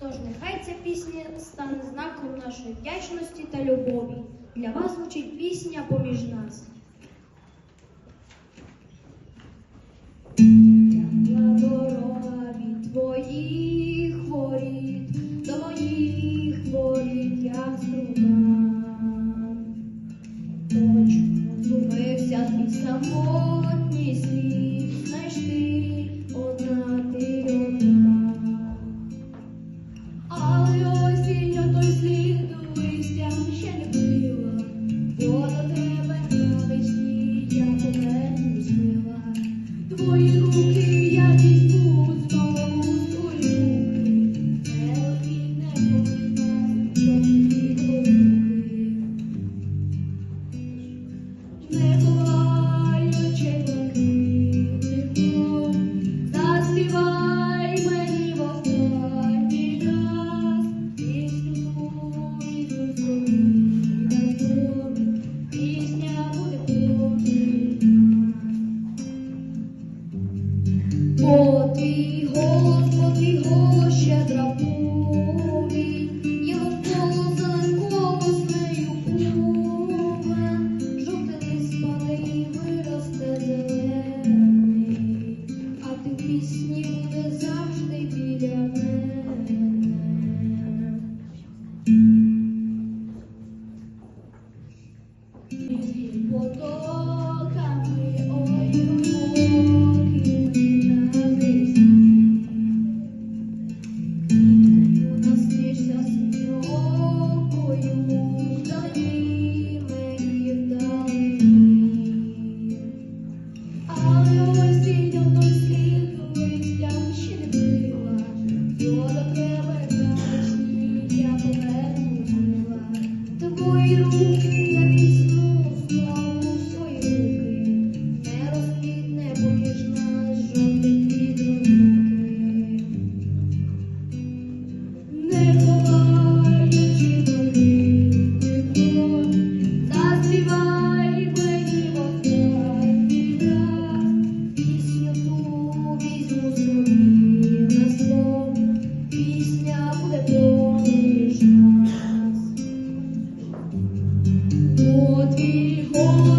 Тож нехай ця пісня стане знаком нашої вдячності та любові. Для вас звучить пісня поміж нас. Дорога від твоїх воріт, до моїх воріт як струна. Точно зубився твій самотній світ, знаєш ти одна. Never. твій голос, по твій голос щедра пові, коло з нею купе, жовтий лист падає і виросте а ти пісні. Thank you. 我的红